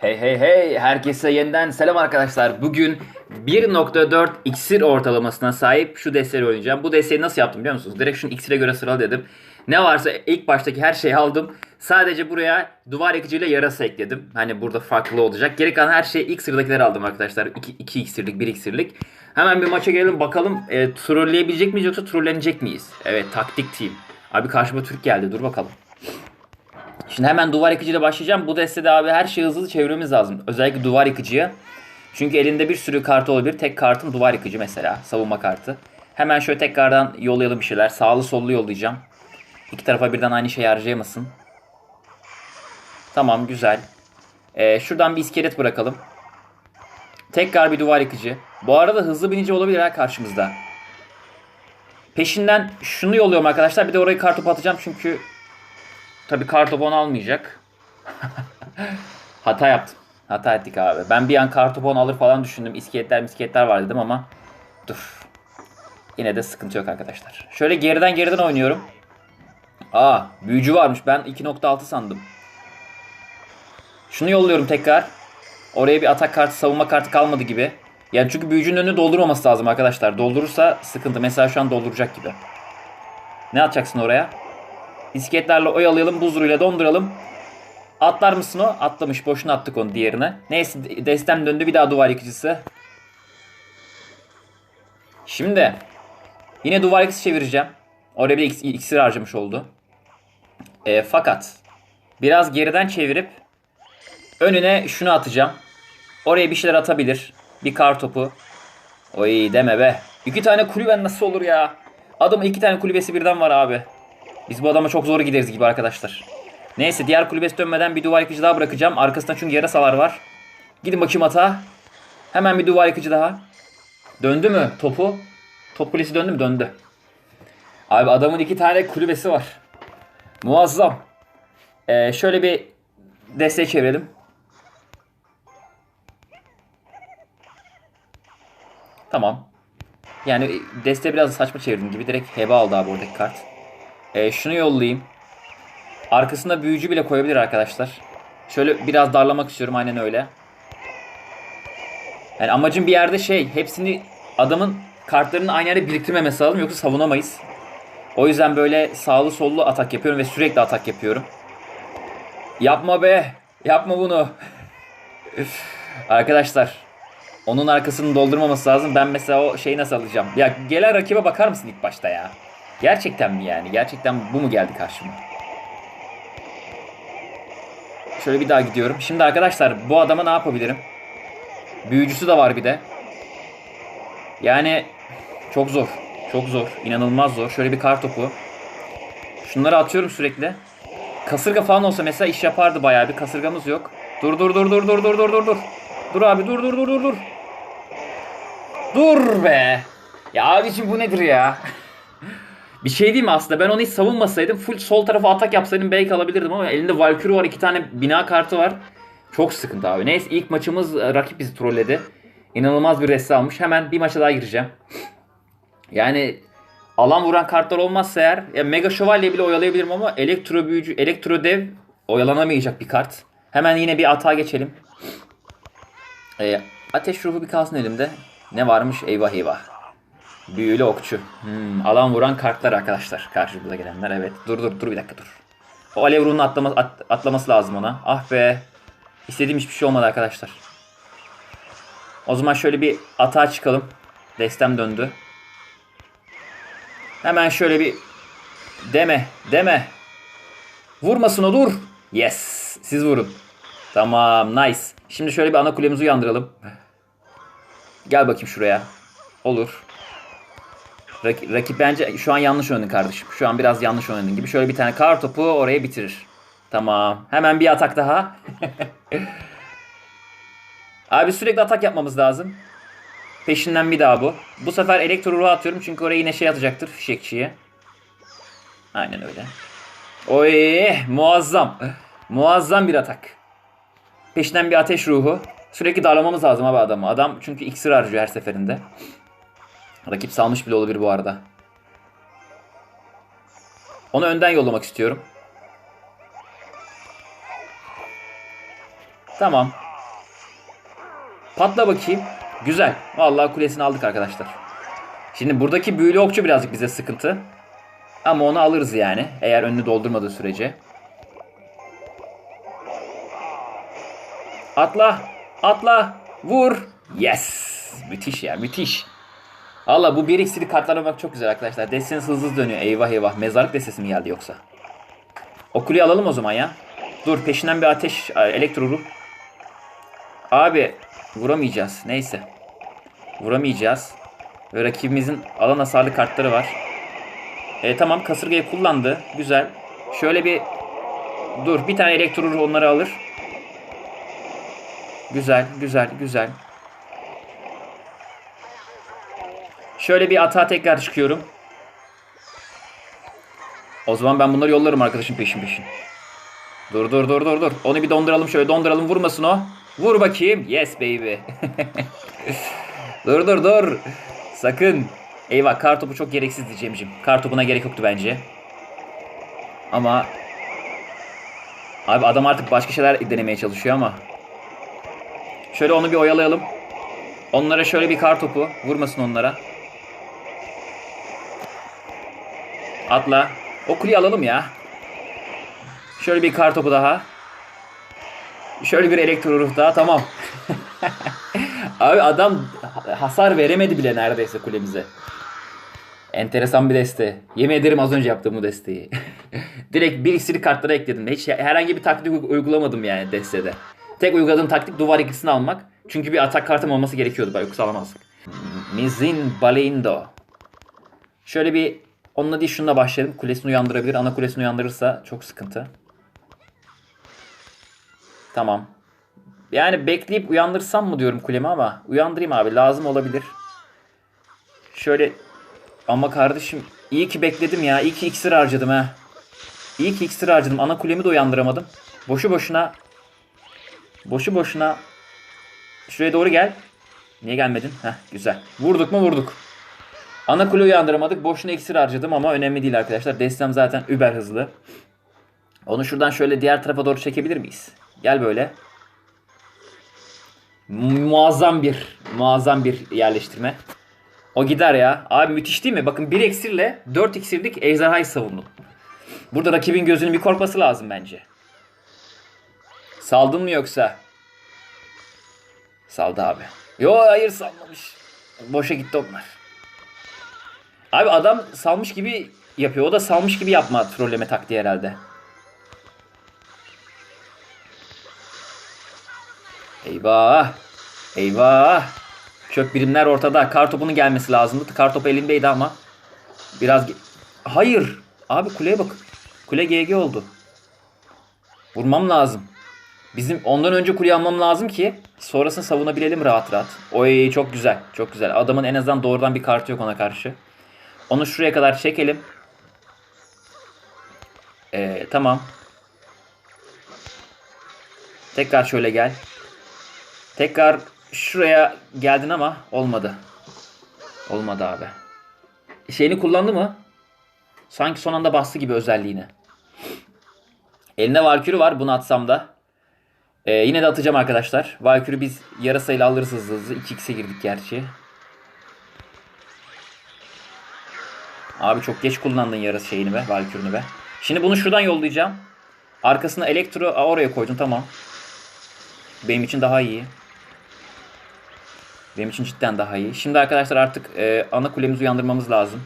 Hey hey hey herkese yeniden selam arkadaşlar. Bugün 1.4 iksir ortalamasına sahip şu desteği oynayacağım. Bu desteği nasıl yaptım biliyor musunuz? Direkt şunu iksire göre sıralı dedim. Ne varsa ilk baştaki her şeyi aldım. Sadece buraya duvar yakıcıyla yarasa ekledim. Hani burada farklı olacak. Geri kalan her şeyi ilk sıradakileri aldım arkadaşlar. 2, 2 iksirlik 1 iksirlik. Hemen bir maça gelelim bakalım e, trolleyebilecek miyiz yoksa trollenecek miyiz? Evet taktik team. Abi karşıma Türk geldi dur bakalım. Şimdi hemen duvar yıkıcıyla başlayacağım. Bu destede abi her şeyi hızlı çevirmemiz lazım. Özellikle duvar yıkıcıya. Çünkü elinde bir sürü kartı olabilir. Tek kartım duvar yıkıcı mesela. Savunma kartı. Hemen şöyle tekrardan yollayalım bir şeyler. Sağlı sollu yollayacağım. İki tarafa birden aynı şey harcayamasın. Tamam güzel. Ee, şuradan bir iskelet bırakalım. Tekrar bir duvar yıkıcı. Bu arada hızlı binici olabilir ha karşımızda. Peşinden şunu yolluyorum arkadaşlar. Bir de oraya kartopu atacağım çünkü Tabi kartopon almayacak. Hata yaptım. Hata ettik abi. Ben bir an kartopon alır falan düşündüm. İskeletler misketler var dedim ama dur. Yine de sıkıntı yok arkadaşlar. Şöyle geriden geriden oynuyorum. Aa büyücü varmış. Ben 2.6 sandım. Şunu yolluyorum tekrar. Oraya bir atak kartı, savunma kartı kalmadı gibi. Yani çünkü büyücünün önünü doldurmaması lazım arkadaşlar. Doldurursa sıkıntı. Mesela şu an dolduracak gibi. Ne atacaksın oraya? Bisikletlerle oyalayalım, buzuruyla donduralım. Atlar mısın o? Atlamış. Boşuna attık onu diğerine. Neyse destem döndü. Bir daha duvar yıkıcısı. Şimdi yine duvar yıkıcısı çevireceğim. Oraya bir iks- iksir harcamış oldu. E, fakat biraz geriden çevirip önüne şunu atacağım. Oraya bir şeyler atabilir. Bir kar topu. Oy deme be. İki tane kulüben nasıl olur ya? Adamın iki tane kulübesi birden var abi. Biz bu adama çok zor gideriz gibi arkadaşlar. Neyse diğer kulübesi dönmeden bir duvar yıkıcı daha bırakacağım. Arkasında çünkü yarasalar var. Gidin bakayım hata. Hemen bir duvar yıkıcı daha. Döndü mü topu? Top kulesi döndü mü? Döndü. Abi adamın iki tane kulübesi var. Muazzam. Ee, şöyle bir desteği çevirelim. Tamam. Yani desteği biraz saçma çevirdim gibi. Direkt heba aldı abi oradaki kart. Ee, şunu yollayayım. Arkasında büyücü bile koyabilir arkadaşlar. Şöyle biraz darlamak istiyorum aynen öyle. Yani amacım bir yerde şey hepsini adamın kartlarını aynı yerde biriktirmemesi lazım yoksa savunamayız. O yüzden böyle sağlı sollu atak yapıyorum ve sürekli atak yapıyorum. Yapma be. Yapma bunu. Arkadaşlar onun arkasını doldurmaması lazım. Ben mesela o şeyi nasıl alacağım? Ya gelen rakibe bakar mısın ilk başta ya? Gerçekten mi yani? Gerçekten bu mu geldi karşıma? Şöyle bir daha gidiyorum. Şimdi arkadaşlar bu adama ne yapabilirim? Büyücüsü de var bir de. Yani çok zor. Çok zor. İnanılmaz zor. Şöyle bir kar topu. Şunları atıyorum sürekli. Kasırga falan olsa mesela iş yapardı bayağı bir. Kasırgamız yok. Dur dur dur dur dur dur dur dur dur. Dur abi dur dur dur dur dur. Dur be. Ya abiciğim bu nedir ya? Bir şey değil mi aslında? Ben onu hiç savunmasaydım full sol tarafa atak yapsaydım belki alabilirdim ama elinde Valkyrie var, iki tane bina kartı var. Çok sıkıntı abi. Neyse ilk maçımız e, rakip bizi trolledi. İnanılmaz bir resti almış. Hemen bir maça daha gireceğim. Yani alan vuran kartlar olmazsa eğer ya Mega Şövalye bile oyalayabilirim ama Elektro Büyücü, Elektro Dev oyalanamayacak bir kart. Hemen yine bir atağa geçelim. Ee, ateş ruhu bir kalsın elimde. Ne varmış? Eyvah eyvah. Büyülü okçu. Hmm, alan vuran kartlar arkadaşlar. Karşımıza gelenler evet. Dur dur dur bir dakika dur. O alev ruhunun atlama, at- atlaması lazım ona. Ah be. İstediğim hiçbir şey olmadı arkadaşlar. O zaman şöyle bir atağa çıkalım. Destem döndü. Hemen şöyle bir deme deme. Vurmasın o dur. Yes. Siz vurun. Tamam nice. Şimdi şöyle bir ana kulemizi uyandıralım. Gel bakayım şuraya. Olur. Rak- rakip bence şu an yanlış oynadın kardeşim. Şu an biraz yanlış oynadın gibi. Şöyle bir tane kar topu oraya bitirir. Tamam. Hemen bir atak daha. Abi sürekli atak yapmamız lazım. Peşinden bir daha bu. Bu sefer elektro ruhu atıyorum çünkü oraya yine şey atacaktır fişekçiye. Aynen öyle. Oy muazzam. Muazzam bir atak. Peşinden bir ateş ruhu. Sürekli darlamamız lazım abi adamı. Adam çünkü iksir harcıyor her seferinde. Rakip salmış bile olabilir bu arada. Onu önden yollamak istiyorum. Tamam. Patla bakayım. Güzel. Vallahi kulesini aldık arkadaşlar. Şimdi buradaki büyülü okçu birazcık bize sıkıntı. Ama onu alırız yani. Eğer önünü doldurmadığı sürece. Atla. Atla. Vur. Yes. Müthiş ya müthiş. Valla bu bir iksiri kartlamak çok güzel arkadaşlar. Desteniz hızlı hızlı dönüyor. Eyvah eyvah. Mezarlık destesi mi geldi yoksa? O kuleyi alalım o zaman ya. Dur peşinden bir ateş elektro Abi vuramayacağız. Neyse. Vuramayacağız. Ve rakibimizin alan hasarlı kartları var. E, tamam kasırgayı kullandı. Güzel. Şöyle bir dur bir tane elektro onları alır. Güzel, güzel, güzel. Şöyle bir atağa tekrar çıkıyorum. O zaman ben bunları yollarım arkadaşım peşin peşin. Dur dur dur dur dur. Onu bir donduralım şöyle donduralım vurmasın o. Vur bakayım. Yes baby. dur dur dur. Sakın. Eyvah kar topu çok gereksizdi Cem'cim. Kar topuna gerek yoktu bence. Ama Abi adam artık başka şeyler denemeye çalışıyor ama. Şöyle onu bir oyalayalım. Onlara şöyle bir kar topu. Vurmasın onlara. Atla. O kuleyi alalım ya. Şöyle bir kar topu daha. Şöyle bir elektro ruh daha. Tamam. Abi adam hasar veremedi bile neredeyse kulemize. Enteresan bir deste. Yemin ederim az önce yaptığım bu desteği. Direkt bir iksiri kartlara ekledim. Hiç herhangi bir taktik uy- uygulamadım yani destede. Tek uyguladığım taktik duvar ikisini almak. Çünkü bir atak kartım olması gerekiyordu. Yoksa alamazdık. Mizin Balindo. Şöyle bir onunla değil şununla başlayalım. Kulesini uyandırabilir. Ana kulesini uyandırırsa çok sıkıntı. Tamam. Yani bekleyip uyandırsam mı diyorum kulemi ama uyandırayım abi lazım olabilir. Şöyle ama kardeşim iyi ki bekledim ya. İyi ki iksir harcadım ha. İyi ki iksir harcadım. Ana kulemi de uyandıramadım. Boşu boşuna boşu boşuna şuraya doğru gel. Niye gelmedin? Heh güzel. Vurduk mu vurduk. Ana kule uyandıramadık. Boşuna iksir harcadım ama önemli değil arkadaşlar. Destem zaten über hızlı. Onu şuradan şöyle diğer tarafa doğru çekebilir miyiz? Gel böyle. Muazzam bir, muazzam bir yerleştirme. O gider ya. Abi müthiş değil mi? Bakın bir iksirle 4 iksirlik ejderhayı savundum. Burada rakibin gözünün bir korkması lazım bence. Saldın mı yoksa? Saldı abi. Yo hayır salmamış. Boşa gitti onlar. Abi adam salmış gibi yapıyor. O da salmış gibi yapma trolleme taktiği herhalde. Eyvah. Eyvah. Çöp birimler ortada. Kartopunun gelmesi lazımdı. Kartopu elindeydi ama. Biraz... Hayır. Abi kuleye bak. Kule GG oldu. Vurmam lazım. Bizim ondan önce kuleyi almam lazım ki sonrasını savunabilelim rahat rahat. Oy çok güzel. Çok güzel. Adamın en azından doğrudan bir kartı yok ona karşı. Onu şuraya kadar çekelim. Ee, tamam. Tekrar şöyle gel. Tekrar şuraya geldin ama olmadı. Olmadı abi. Şeyini kullandı mı? Sanki son anda bastı gibi özelliğini. Elinde Valkyrie var. Bunu atsam da. Ee, yine de atacağım arkadaşlar. Valkyrie biz yarasayla alırız hızlı hızlı. 2x'e girdik gerçi. Abi çok geç kullandın yarası şeyini be. Valkyrie'ni be. Şimdi bunu şuradan yollayacağım. Arkasına elektro Aa, oraya koydum tamam. Benim için daha iyi. Benim için cidden daha iyi. Şimdi arkadaşlar artık e, ana kulemizi uyandırmamız lazım.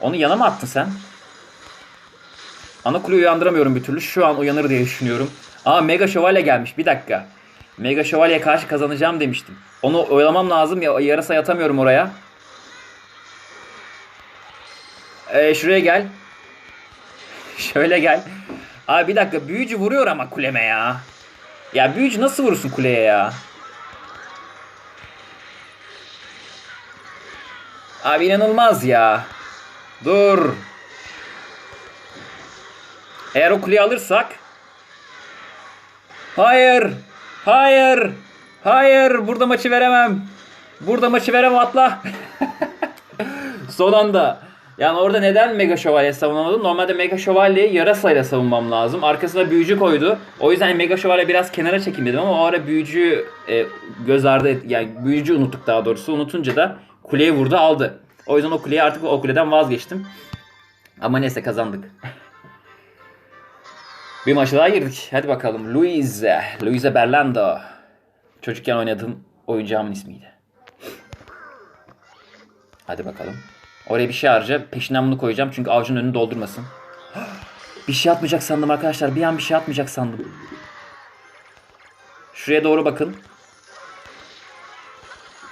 Onu yana mı attın sen? Ana kuleyi uyandıramıyorum bir türlü. Şu an uyanır diye düşünüyorum. Aa Mega Şövalye gelmiş. Bir dakika. Mega Şövalye'ye karşı kazanacağım demiştim. Onu oyalamam lazım ya. Yarasa yatamıyorum oraya. Ee, şuraya gel. Şöyle gel. Abi bir dakika. Büyücü vuruyor ama kuleme ya. Ya büyücü nasıl vurursun kuleye ya? Abi inanılmaz ya. Dur. Eğer o kuleyi alırsak. Hayır. Hayır. Hayır. Burada maçı veremem. Burada maçı veremem atla. Son anda. Yani orada neden Mega Şövalye savunamadım? Normalde Mega Şövalye'yi yarasayla savunmam lazım. Arkasına büyücü koydu. O yüzden Mega Şövalye biraz kenara çekin dedim ama o ara büyücü e, göz ardı et, yani büyücü unuttuk daha doğrusu. Unutunca da kuleye vurdu aldı. O yüzden o kuleye artık o kuleden vazgeçtim. Ama neyse kazandık. Bir maça daha girdik. Hadi bakalım. Luise. Luise Berlando. Çocukken oynadığım oyuncağımın ismiydi. Hadi bakalım. Oraya bir şey harca. Peşinden bunu koyacağım. Çünkü avucun önünü doldurmasın. bir şey atmayacak sandım arkadaşlar. Bir an bir şey atmayacak sandım. Şuraya doğru bakın.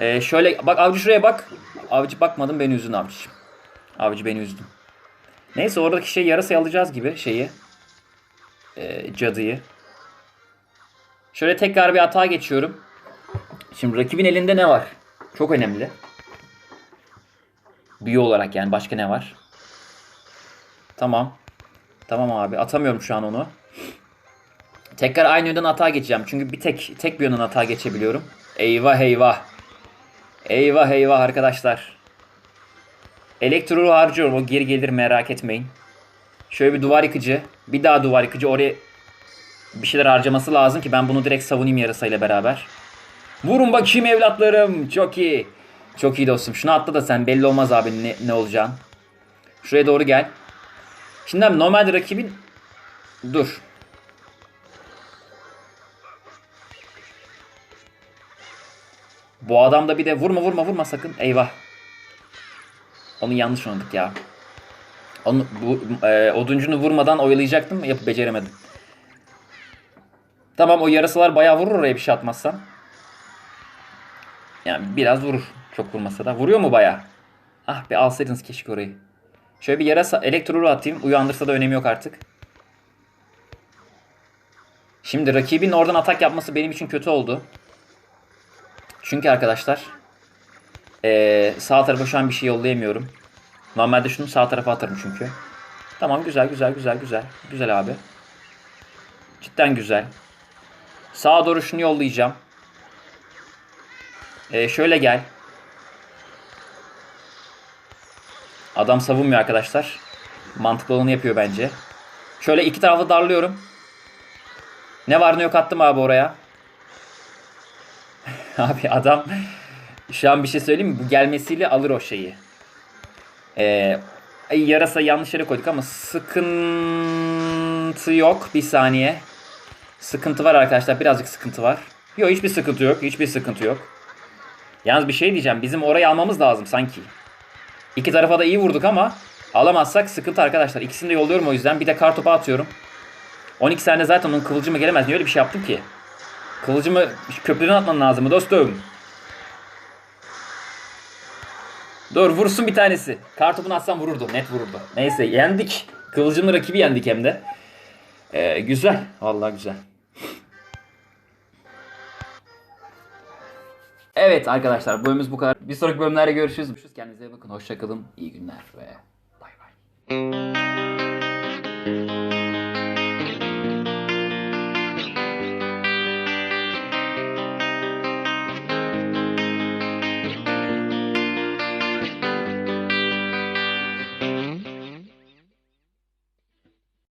Ee, şöyle bak avcı şuraya bak. Avcı bakmadım beni üzdün avcı. Avcı beni üzdün. Neyse oradaki şey yarasa alacağız gibi şeyi. Ee, cadıyı. Şöyle tekrar bir hata geçiyorum. Şimdi rakibin elinde ne var? Çok önemli. Büyü olarak yani başka ne var? Tamam. Tamam abi atamıyorum şu an onu. Tekrar aynı yönden hata geçeceğim. Çünkü bir tek tek bir yönden hata geçebiliyorum. Eyvah eyvah. Eyvah eyvah arkadaşlar. Elektroru harcıyorum. O geri gelir merak etmeyin. Şöyle bir duvar yıkıcı. Bir daha duvar yıkıcı. Oraya bir şeyler harcaması lazım ki ben bunu direkt savunayım yarasayla beraber. Vurun bakayım evlatlarım. Çok iyi. Çok iyi dostum. Şunu atla da sen belli olmaz abi ne, ne olacağın. Şuraya doğru gel. Şimdi abi normalde rakibin... Dur. Bu adam da bir de vurma vurma vurma sakın. Eyvah. Onu yanlış oynadık ya. Onu bu e, oduncunu vurmadan oyalayacaktım yapıp beceremedim. Tamam o yarasalar bayağı vurur oraya bir şey atmazsan. Yani biraz vurur. Çok vurmasa da. Vuruyor mu bayağı? Ah bir alsaydınız keşke orayı. Şöyle bir yarasa elektroru atayım. Uyandırsa da önemi yok artık. Şimdi rakibin oradan atak yapması benim için kötü oldu. Çünkü arkadaşlar ee, sağ tarafa şu an bir şey yollayamıyorum. Normalde şunu sağ tarafa atarım çünkü. Tamam güzel güzel güzel güzel. Güzel abi. Cidden güzel. Sağa doğru şunu yollayacağım. Ee, şöyle gel. Adam savunmuyor arkadaşlar. Mantıklı olanı yapıyor bence. Şöyle iki tarafı darlıyorum. Ne var ne yok attım abi oraya. abi adam şu an bir şey söyleyeyim mi? Bu gelmesiyle alır o şeyi. Ee, yarasa yanlış yere koyduk ama sıkıntı yok. Bir saniye. Sıkıntı var arkadaşlar. Birazcık sıkıntı var. Yok hiçbir sıkıntı yok. Hiçbir sıkıntı yok. Yalnız bir şey diyeceğim. Bizim orayı almamız lazım sanki. İki tarafa da iyi vurduk ama alamazsak sıkıntı arkadaşlar. İkisini de yolluyorum o yüzden. Bir de kar topu atıyorum. 12 saniye zaten onun kılıcımı gelemez. Niye öyle bir şey yaptım ki? Kılıcımı köprüden atman lazım mı dostum? Dur vursun bir tanesi. Kartopunu atsam vururdu. Net vururdu. Neyse yendik. Kılıcımlı rakibi yendik hem de. Ee, güzel. Vallahi güzel. Evet arkadaşlar bölümümüz bu kadar. Bir sonraki bölümlerde görüşürüz. Kendinize bakın. Hoşçakalın. İyi günler ve bay bay.